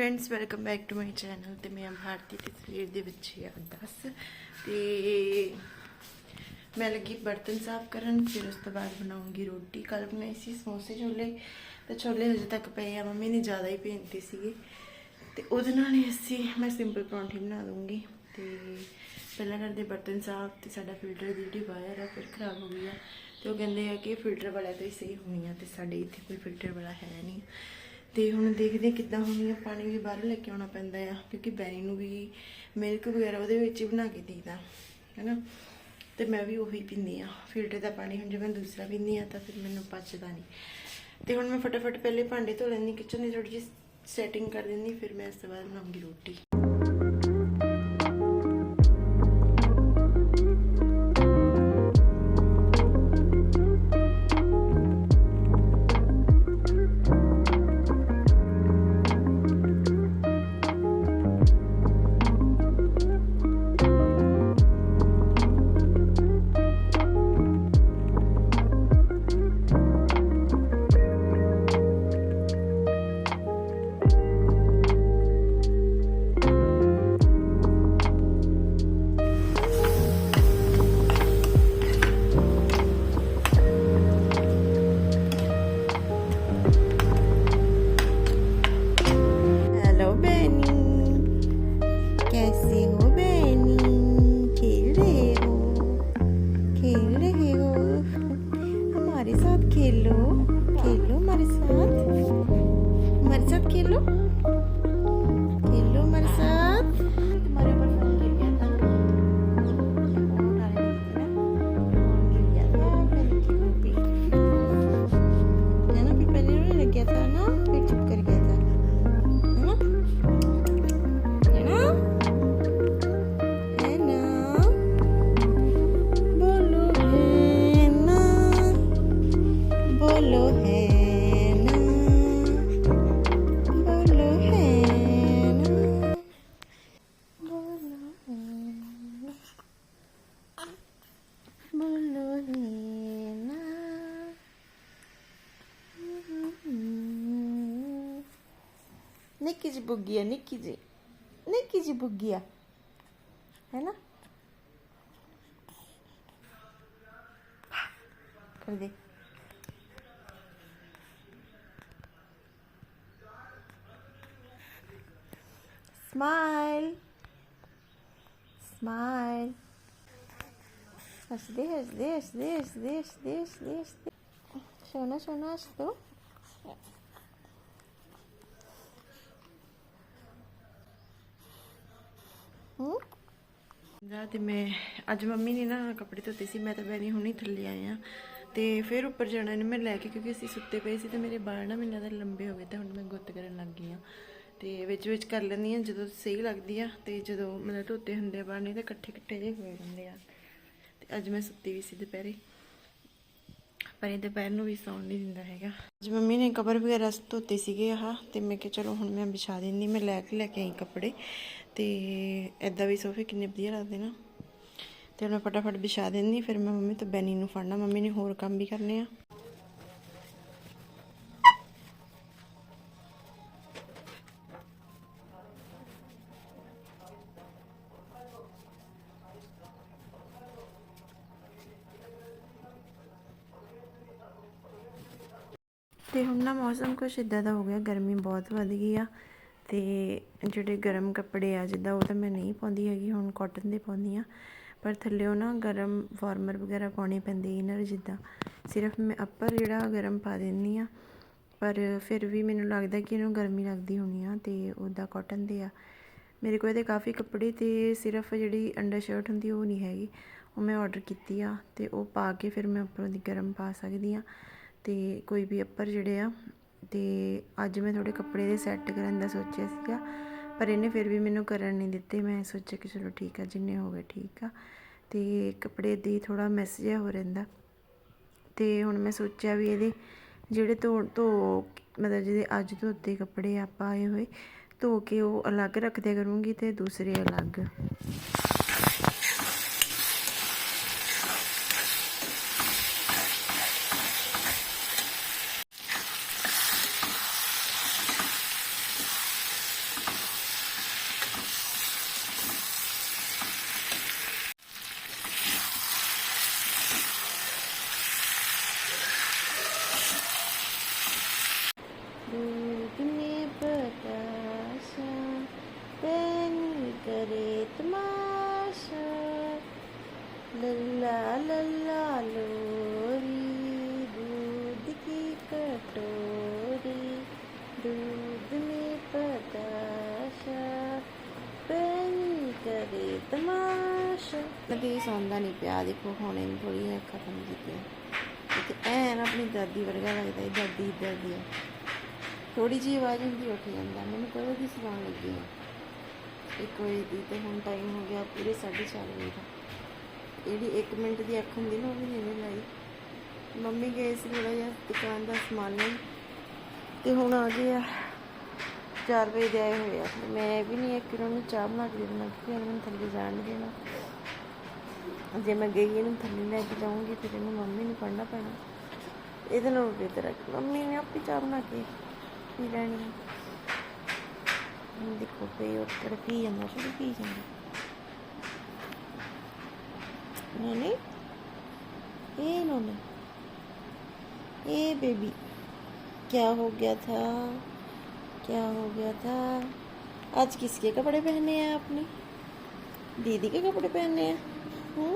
Friends, welcome back to my channel ਤੇ ਮੈਂ ਭਾਰਤੀ ਤੇ ਸਰੀਰ ਦੇ ਵਿੱਚ ਆ 10 ਤੇ ਮੈਂ ਲੱਗੀ ਬਰਤਨ ਸਾਫ਼ ਕਰਨ, ਫਿਰ ਉਸ ਤੋਂ ਬਾਅਦ ਬਣਾਉਂਗੀ ਰੋਟੀ। ਕੱਲ ਬਣਾਈ ਸੀ ਸਮੋਸੇ ਛੋਲੇ। ਤੇ ਛੋਲੇ ਹਜੇ ਤੱਕ ਪਏ ਆ, ਮੰਮੀ ਨੇ ਜ਼ਿਆਦਾ ਹੀ ਭੇਜਤੇ ਸੀਗੇ। ਤੇ ਉਹਦੇ ਨਾਲ ਹੀ ਅਸੀਂ, ਮੈਂ ਸਿੰਪਲ ਪਰੌਂਠੀ ਬਣਾ ਦੂੰਗੀ ਤੇ ਪਹਿਲਾਂ ਕਰਦੇ ਬਰਤਨ ਸਾਫ਼ ਤੇ ਸਾਡਾ ਫਿਲਟਰ ਦੀ ਜਿਹੜੀ ਵਾਇਰ ਆ, ਫਿਰ ਖਰਾਬ ਹੋ ਗਈ ਆ। ਤੇ ਉਹ ਕਹਿੰਦੇ ਆ ਕਿ ਫਿਲਟਰ ਵਾਲਾ ਤਾਂ ਹੀ ਸਹੀ ਹੋਣੀ ਆ ਤੇ ਸਾਡੇ ਇੱਥੇ ਕੋਈ ਫਿਲਟਰ ਵਾਲਾ ਹੈ ਨਹੀਂ। ਤੇ ਹੁਣ ਦੇਖਦੇ ਹਾਂ ਕਿੱਦਾਂ ਹੋਣੀ ਆ ਪਾਣੀ ਵੀ ਬਾਹਰ ਲੈ ਕੇ ਆਉਣਾ ਪੈਂਦਾ ਆ, ਕਿਉਂਕਿ ਬੈਰੀ ਨੂੰ ਵੀ ਮਿਲਕ ਵਗੈਰਾ ਉਹਦੇ ਵਿੱਚ ਹੀ ਬਣਾ ਕੇ ਦੇਈਦਾ, ਹੈਨਾ? ਤੇ ਮੈਂ ਵੀ ਉਹੀ ਪੀਂਦੀ ਆ ਫਿਲਟਰ ਦਾ ਪਾਣੀ ਹੁਣ ਜੇ ਮੈਂ ਦੂਸਰਾ ਪੀਂਦੀ ਆ ਤਾਂ ਫਿਰ ਮੈਨੂੰ ਪਚਦਾ ਨਹੀਂ। ਤੇ ਹੁਣ ਮੈਂ ਫਟਾਫਟ ਪਹਿਲੇ ਭਾਂਡੇ ਧੋ ਲੈਂਦੀ ਕਿਚਨ ਦੀ ਥੋੜੀ ਜਿਹੀ ਸੈਟਿੰਗ ਕਰ ਦਿੰਦੀ ਫਿਰ ਮੈਂ ਇਸ ਤੋਂ ਬਾਅਦ ਬਣਾਉਂਗੀ ਰੋਟੀ। Nick de buguia, Nick de. Nick de buguia. É né? lá? Cadê? Smile. Smile. As deixa, deixa, deixa, deixa, deixa, deixa. Deixa eu não. ਜਾ ਤੇ ਮੈਂ, ਅੱਜ ਮੰਮੀ ਨੇ ਨਾ ਕੱਪੜੇ ਧੋਤੇ ਸੀ, ਮੈਂ ਤਾਂ ਬੈਣੀ ਹੁਣੀ ਥੱਲੇ ਆਏ ਆ। ਤੇ ਫਿਰ ਉੱਪਰ ਜਾਣਾ ਇਹਨੂੰ ਮੈਂ ਲੈ ਕੇ, ਕਿਉਂਕਿ ਅਸੀਂ ਸੁੱਤੇ ਪਏ ਸੀ ਤੇ ਮੇਰੇ ਵਾਲ ਨਾ ਮੈਨੂੰ ਲੱਗਦਾ ਲੰਬੇ ਹੋ ਗਏ ਤੇ ਹੁਣ ਮੈਂ ਗੁੱਤ ਕਰਨ ਲੱਗ ਗਈ ਆ। ਤੇ ਵਿੱਚ ਵਿੱਚ ਕਰ ਲੈਂਦੀ ਆ, ਜਦੋਂ ਸਹੀ ਲੱਗਦੀ ਆ ਤੇ ਜਦੋਂ ਮਤਲਬ ਧੋਤੇ ਹੁੰਦੇ ਆ ਵਾਲ, ਨਹੀਂ ਤਾਂ ਇਕੱਠੇ ਇਕੱਠੇ ਜਿਹੇ ਹੋਏ ਹੁੰਦੇ ਆ। ਤੇ ਅੱਜ ਮੈਂ ਸੁੱਤੀ ਵੀ ਸੀ ਦੁਪਹਿਰੇ। ਪਰ ਇਹ ਦੁਪਹਿਰ ਨੂੰ ਵੀ ਸੌਣ ਨਹੀਂ ਦਿੰਦਾ ਹੈਗਾ। ਅੱਜ ਮੰਮੀ ਨੇ ਕਬਰ ਵਗੈਰਾ ਧੋਤੇ ਸੀਗੇ ਆਹ, ਤੇ ਮੈਂ ਕਿਹਾ ਚਲੋ ਹੁਣ ਮੈਂ ਵਿਛਾ ਦਿੰਦੀ, ਮੈਂ ਲੈ ਕੇ ਲੈ ਕੇ ਆਈ ਕੱਪੜੇ। ਤੇ ਐਦਾਂ ਵੀ ਸੋਫੇ ਕਿੰਨੇ ਵਧੀਆ ਲੱਗਦੇ ਨਾ। ਤੇ ਮੈਂ ਫਟਾਫਟ ਵਿਛਾ ਦਿੰਦੀ, ਫਿਰ ਮੈਂ ਮੰਮੀ ਤੋਂ ਬੈਨੀ ਨੂੰ ਫੜਨਾ, ਮੰਮੀ ਨੇ ਹੋਰ ਕੰਮ ਵੀ ਕਰਨੇ ਆ। ਤੇ ਹੁਣ ਨਾ ਮੌਸਮ ਕੁਛ ਇਦਾਂ ਦਾ ਹੋ ਗਿਆ, ਗਰਮੀ ਬਹੁਤ ਵੱਧ ਗਈ ਆ ਤੇ ਜਿਹੜੇ ਗਰਮ ਕੱਪੜੇ ਆ, ਜਿੱਦਾਂ ਉਹ ਤਾਂ ਮੈਂ ਨਹੀਂ ਪਾਉਂਦੀ ਹੈਗੀ, ਹੁਣ ਕਾਟਨ ਦੇ ਪਾਉਂਦੀ ਆ। ਪਰ ਥੱਲੇੋਂ ਨਾ ਗਰਮ ਫਾਰਮਰ ਵਗੈਰਾ ਪਾਉਣੇ ਪੈਂਦੇ ਇਨਰ ਜਿੱਦਾਂ। ਸਿਰਫ ਮੈਂ ਅੱਪਰ ਜਿਹੜਾ ਗਰਮ ਪਾ ਦਿੰਦੀ ਆ, ਪਰ ਫਿਰ ਵੀ ਮੈਨੂੰ ਲੱਗਦਾ ਕਿ ਇਹਨੂੰ ਗਰਮੀ ਲੱਗਦੀ ਹੋਣੀ ਆ ਤੇ ਉਹਦਾ ਕਾਟਨ ਦੇ ਆ। ਮੇਰੇ ਕੋਲ ਇਹਦੇ ਕਾਫੀ ਕੱਪੜੇ ਤੇ ਸਿਰਫ ਜਿਹੜੀ ਅੰਡਰ ਸ਼ਰਟ ਹੁੰਦੀ ਉਹ ਨਹੀਂ ਹੈਗੀ। ਉਹ ਮੈਂ ਆਰਡਰ ਕੀਤੀ ਆ ਤੇ ਉਹ ਪਾ ਕੇ ਫਿਰ ਮੈਂ ਉੱਪਰੋਂ ਦੀ ਗਰਮ ਪਾ ਸਕਦੀ ਆ। ਅਤੇ ਕੋਈ ਵੀ ਅੱਪਰ ਜਿਹੜੇ ਆ ਅਤੇ ਅੱਜ ਮੈਂ ਥੋੜ੍ਹੇ ਕੱਪੜੇ ਦੇ ਸੈੱਟ ਕਰਨ ਦਾ ਸੋਚਿਆ ਸੀਗਾ, ਪਰ ਇਹਨੇ ਫਿਰ ਵੀ ਮੈਨੂੰ ਕਰਨ ਨਹੀਂ ਦਿੱਤੇ। ਮੈਂ ਸੋਚਿਆ ਕਿ ਚਲੋ ਠੀਕ ਆ, ਜਿੰਨੇ ਹੋ ਗਏ ਠੀਕ ਆ। ਅਤੇ ਕੱਪੜੇ ਦੀ ਥੋੜ੍ਹਾ ਮੈਸੇਜ ਹੋ ਰਹਿੰਦਾ। ਅਤੇ ਹੁਣ ਮੈਂ ਸੋਚਿਆ ਵੀ ਇਹਦੇ ਜਿਹੜੇ ਧੋ ਧੋ ਮਤਲਬ ਜਿਹਦੇ ਅੱਜ ਧੋਤੇ ਕੱਪੜੇ ਆਪਾਂ ਆਏ ਹੋਏ, ਧੋ ਕੇ ਉਹ ਅਲੱਗ ਰੱਖ ਕਰੂੰਗੀ ਤੇ ਦੂਸਰੇ ਅਲੱਗ। ਤੇ ਸੌਂਦਾ ਨਹੀਂ ਪਿਆ, ਦੇਖੋ ਹੁਣ ਇਹਨੂੰ ਥੋੜੀ ਜਿਹੀ ਅੱਖਾਂ ਕੰਮ ਕੀਤੀਆਂ। ਤੇ ਐਨ ਆਪਣੀ ਦਾਦੀ ਵਰਗਾ ਲੱਗਦਾ ਇਹ ਦਾਦੀ ਇੱਦਾਂ ਦੀ ਥੋੜੀ ਜਿਹੀ ਆਵਾਜ਼ ਹੁੰਦੀ ਉੱਠ ਜਾਂਦਾ, ਮੈਨੂੰ ਕਦੋਂ ਦੀ ਸਵਾਣ ਲੱਗੀ ਆ ਇੱਕ ਵਜੇ ਦੀ ਤੇ ਹੁਣ ਟਾਈਮ ਹੋ ਗਿਆ ਪੂਰੇ 4:30 ਵਜੇ ਦਾ। ਜਿਹੜੀ 1 ਮਿੰਟ ਦੀ ਅੱਖ ਹੁੰਦੀ ਨਾ, ਉਹ ਵੀ ਨਹੀਂ ਲਾਈ। ਮੰਮੀ ਗਏ ਸੀ ਥੋੜਾ ਜਿਹਾ ਦੁਕਾਨ ਦਾ ਸਮਾਨ ਲੈਣ ਤੇ ਹੁਣ ਆ ਗਏ ਆ। 4 ਵਜੇ ਦੇ ਆਏ ਹੋਏ ਆ। ਤੇ ਮੈਂ ਵੀ ਨਹੀਂ ਇੱਕ ਨੂੰ ਚਾਹ ਬਣਾ ਕੇ ਦੇਣਾ, ਕਿਉਂਕਿ ਇਹਨੂੰ ਨੂੰ ਥੱਲੇ ਜਾਣ ਨਹੀਂ ਦੇਣਾ। ਜੇ ਮੈਂ ਗਈ ਇਹਨੂੰ ਥੱਲੇ ਲੈ ਕੇ ਜਾਊਂਗੀ ਫਿਰ ਇਹਨੂੰ ਮੰਮੀ ਨੂੰ ਪੜਨਾ ਪੈਣਾ ਇਹਦੇ ਨਾਲ ਬੇਤਰ ਹੈ ਕਿ ਮੰਮੀ ਨੇ ਆਪੇ ਚਾਹ ਬਣਾ ਕੇ ਪੀ ਲੈਣੀ ਹੈ ਹੁਣ ਦੇਖੋ ਪਈ ਉੱਠ ਕੇ ਪੀ ਜਾਂਦਾ ਸ਼ੁਰੂ ਪੀ ਜਾਂਦਾ ਨਹੀਂ ए नोने ए बेबी क्या हो गया था क्या हो गया था आज किसके कपड़े पहने हैं आपने दीदी के कपड़े पहने हैं हम्म?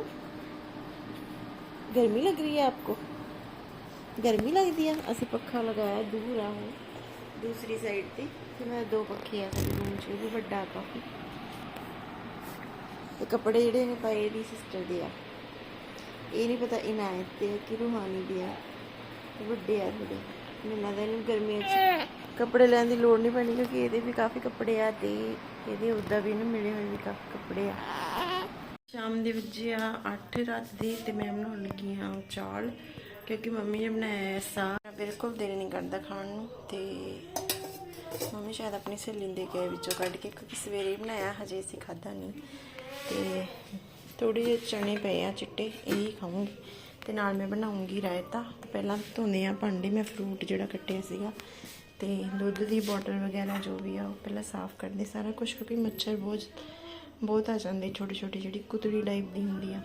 गर्मी लग रही है आपको गर्मी लगती है ਅਸੀਂ ਪੱਖਾ ਲਗਾਇਆ ਦੂਰ ਆ ਉਹ ਦੂਸਰੀ ਸਾਈਡ ਤੇ ਤੇ ਮੈਂ ਦੋ ਪੱਖੇ ਆ ਸਾਡੇ ਰੂਮ 'ਚ ਉਹ ਵੀ ਵੱਡਾ ਕਾਫੀ ਤੇ ਕੱਪੜੇ ਜਿਹੜੇ ਨੇ ਪਾਏ ਦੀ ਸਿਸਟਰ ਦੇ ਆ ਇਹ ਨਹੀਂ ਪਤਾ ਇਨਾਇਤ ਦੇ ਆ ਕਿ ਰੂਹਾਨੀ ਦੇ ਆ ਇਹ ਵੱਡੇ ਆ ਥੋੜੇ ਮੈਨੂੰ ਲੱਗਦਾ ਇਹਨੂੰ ਗਰਮੀਆਂ 'ਚ ਕੱਪੜੇ ਲੈਣ ਦੀ ਲੋੜ ਨਹੀਂ ਪੈਣੀ ਕਿਉਂਕਿ ਇਹਦੇ ਵੀ ਕਾਫੀ ਕੱਪੜੇ ਆ ਤੇ ਇਹਦੇ ਉੱਦਾਂ ਵੀ ਇਹਨੂੰ ਮਿਲੇ ਹੋਏ ਵੀ ਕਾਫੀ ਕੱਪੜੇ ਆ ਸ਼ਾਮ ਦੇ ਵਜੇ ਆ 8 ਰਾਤ ਦੀ ਤੇ ਮੈਂ ਬਣਾਉਣ ਲੱਗੀ ਹਾਂ ਚਾਲ ਕਿਉਂਕਿ ਮੰਮੀ ਨੇ ਬਣਾਇਆ ਸਾ ਬਿਲਕੁਲ ਦਿਲ ਨਹੀਂ ਕਰਦਾ ਖਾਣ ਨੂੰ ਤੇ ਮੰਮੀ ਸ਼ਾਇਦ ਆਪਣੀ ਸਹੇਲੀ ਦੇ ਗਏ ਵਿੱਚੋਂ ਕੱਢ ਕੇ, ਕਿਉਂਕਿ ਸਵੇਰੇ ਬਣਾਇਆ, ਹਜੇ ਅਸੀਂ ਖਾਦਾ ਨਹੀਂ। ਤੇ ਥੋੜੇ ਜਿਹੇ ਚਣੇ ਪਏ ਆ, ਚਿੱਟੇ, ਇਹੀ ਖਾਵਾਂਗੀ ਤੇ ਨਾਲ ਮੈਂ ਬਣਾਉਂਗੀ ਰਾਇਤਾ। ਤੇ ਪਹਿਲਾਂ ਧੋਨੇ ਆ ਭਾਂਡੇ, ਮੈਂ ਫਰੂਟ ਜਿਹੜਾ ਕੱਟਿਆ ਸੀਗਾ, ਤੇ ਦੁੱਧ ਦੀ ਬੋਟਲ ਵਗੈਰਾ ਜੋ ਵੀ ਆ, ਉਹ ਪਹਿਲਾਂ ਸਾਫ਼ ਕਰਦੇ, ਸਾਰਾ ਕੁਝ ਕਿਉਂਕਿ ਮੱਛਰ ਬਹੁਤ ਬਹੁਤ ਆ ਜਾਂਦੇ ਛੋਟੀ ਛੋਟੀ ਜਿਹੜੀ ਕੁਤੜੀ ਟਾਈਪ ਦੀ ਹੁੰਦੀ ਆ।